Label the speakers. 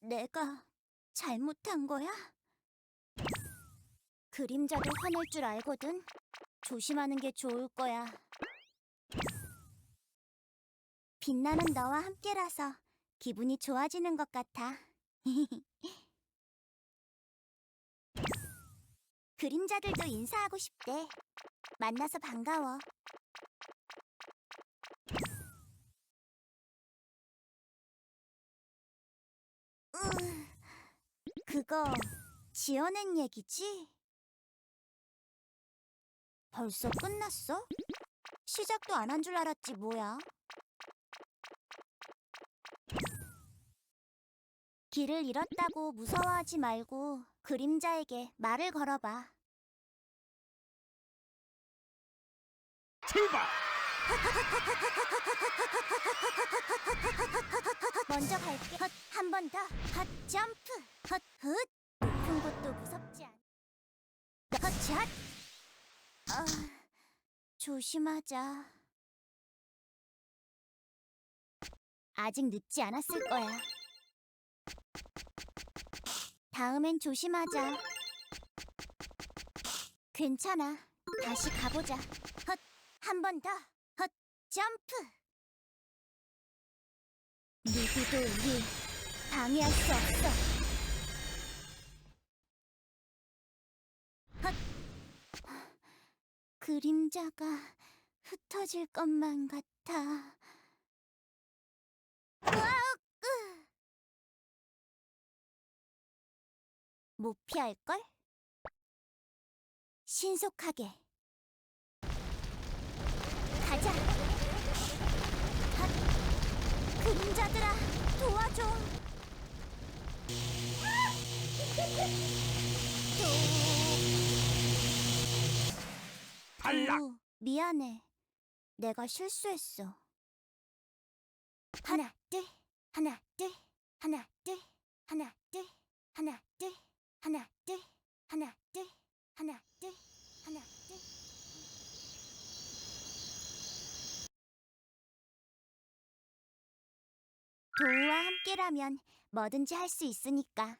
Speaker 1: 내가 잘못한 거야? 그림자도 화낼 줄 알거든. 조심하는 게 좋을 거야. 빛나는 너와 함께라서 기분이 좋아지는 것 같아. 그림자들도 인사하고 싶대. 만나서 반가워. 으, 그거 지어낸 얘기지? 벌써 끝났어? 시작도 안 한 줄 알았지 뭐야? 길을 잃었다고 무서워하지 말고 그림자에게 말을 걸어봐.
Speaker 2: 출발!
Speaker 1: 먼저 갈게. 헛, 한 번 더. 헛, 점프. 헛, 헛. 높은 곳도 무섭지 않. 헛, 샷. 아, 조심하자. 아직 늦지 않았을 거야. 다음엔 조심하자. 괜찮아. 다시 가보자. 헛, 한 번 더. 헛, 점프. 누구도 우리 방해할 수 없어. 헛. 그림자가 흩어질 것만 같아. 으악! 으. 못 피할걸? 신속하게. 가자. 헛. 그림자들아, 도와줘.
Speaker 2: 탈락!
Speaker 1: 오, 미안해. 내가 실수했어. 하나, 둘, 하나, 둘, 하나, 둘, 하나, 둘, 하나, 둘, 하나, 둘, 하나, 둘, 하나, 둘, 하나, 둘. 도우와 함께라면 뭐든지 할 수 있으니까.